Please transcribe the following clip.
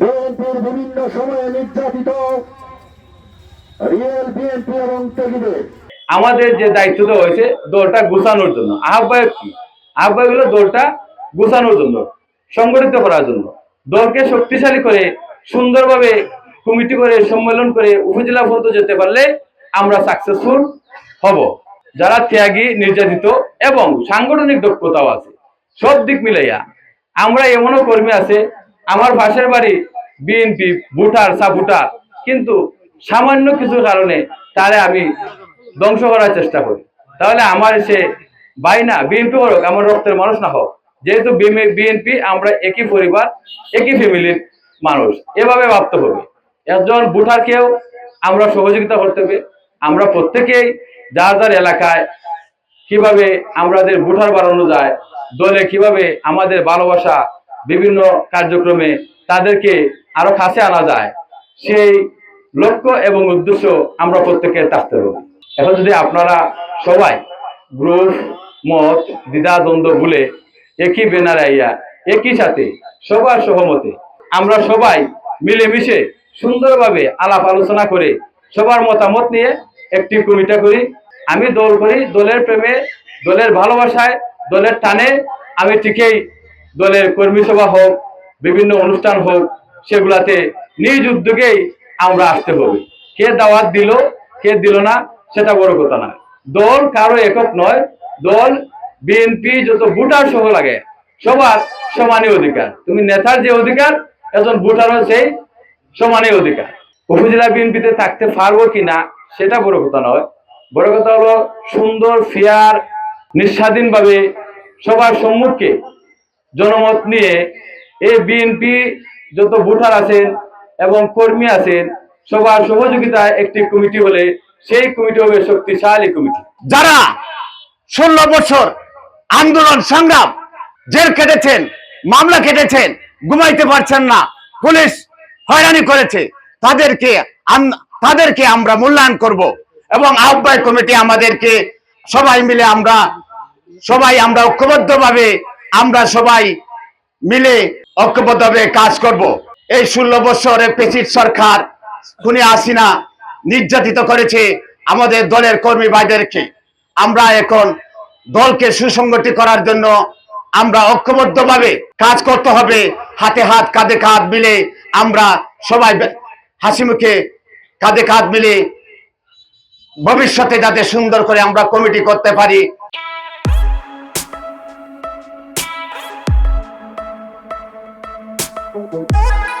বিএনপির বিভিন্ন সময়ে নির্যাতিত রিয়েল বিএনপি এবং ত্যাগীদের আমাদের যে দায়িত্ব দেওয়া হয়েছে, দলটা গুছানোর জন্য। আহ্বায়ক কি? আহ্বায়ক হলো দলটা গুছানোর জন্য, সংগঠিত করার জন্য। দলকে শক্তিশালী করে, সুন্দরভাবে কমিটি করে, সম্মেলন করে, উপজেলা পর্যন্ত যেতে পারলে আমরা সাকসেসফুল হব। যারা ত্যাগী, নির্যাতিত এবং সাংগঠনিক দক্ষতাও আছে, সব দিক মিলাইয়া আমরা এমনও কর্মী আছে আমার পাশের বাড়ি বিএনপি ভোটার সাপোর্টার। কিন্তু সামান্য কিছু কারণে তারে আমি ধ্বংস করার চেষ্টা করি। তাহলে আমার সে ভাই না, বিএনপি হোক আমার রক্তের মানুষ না হোক। যেহেতু বিএনপি, আমরা একই পরিবার, একই ফ্যামিলির মানুষ। এভাবে ভাবতে হবে। একজন ভোটারকেও আমরা সহযোগিতা করতে হবে। আমরা প্রত্যেকেই যার যার এলাকায় কীভাবে আমাদের ভোটার বাড়ানো যায়, দলে কীভাবে আমাদের ভালোবাসা বিভিন্ন কার্যক্রমে তাদেরকে আরও কাছে আনা যায়। সেই লক্ষ্য এবং উদ্দেশ্য আমরা প্রত্যেকে থাকতে হবে। এখন যদি আপনারা সবাই গ্রুপ, মত, দ্বিধা, দ্বন্দ্ব ভুলে একই বেনার আইয়া, একই সাথে সবার সহমতে আমরা সবাই মিলেমিশে সুন্দরভাবে আলাপ আলোচনা করে সবার মতামত নিয়ে একটি কমিটা করি। আমি দল করি, দলের প্রেমে, দলের ভালোবাসায়, দলের টানে। আমি ঠিকই দলের কর্মী সভা হোক, বিভিন্ন অনুষ্ঠান হোক, সেগুলাতে নিজ উদ্যোগেই আমরা আসতে হবে। কে দাওয়াত দিল, কে দিল না, সেটা বড় কথা না। দল কারও একক নয়, দল বিএনপি যত ভোটার সহ লাগে, সবার সমানই অধিকার। তুমি নেতার যে অধিকার একজন ভোটারও সেই সমানই অধিকার। উপজেলা বিএনপিতে থাকতে পারব কিনা সেটা বড় কথা নয়। বড় কথা হলো সুন্দর ফেয়ার নিঃস্বাধীনভাবে সবার সম্মুখে জনমত নিয়ে এই বিএনপি যত ভোটার আছেন এবং কর্মী আছেন, সবার সহযোগিতায় একটি কমিটি হলে সেই কমিটি হবে শক্তিশালী কমিটি। যারা ষোলো বছর আন্দোলন, সংগ্রাম, জেল কেটেছেন মামলা কেটেছেন ঘুমাইতে পারছেন না, পুলিশ হয়রানি করেছে, তাদেরকে তাদেরকে আমরা মূল্যায়ন করব এবং আহ্বায়ক কমিটি আমাদেরকে সবাই মিলে আমরা সবাই আমরা ঐক্যবদ্ধভাবে আমরা সবাই মিলে ঐক্যবদ্ধভাবে কাজ করব। এই ষোলো বছরে পেচির সরকার খুনি আসিনা নির্যাতিত করেছে আমাদের দলের কর্মী ভাইদেরকে। আমরা এখন দলকে সুসংগঠিত করার জন্য আমরা ঐক্যবদ্ধভাবে কাজ করতে হবে। হাতে হাত, কাঁধে কাঁধ মিলে আমরা সবাই হাসি মুখে কাঁধে কাঁধ মিলে ভবিষ্যতে যাতে সুন্দর করে আমরা কমিটি করতে পারি। oh you.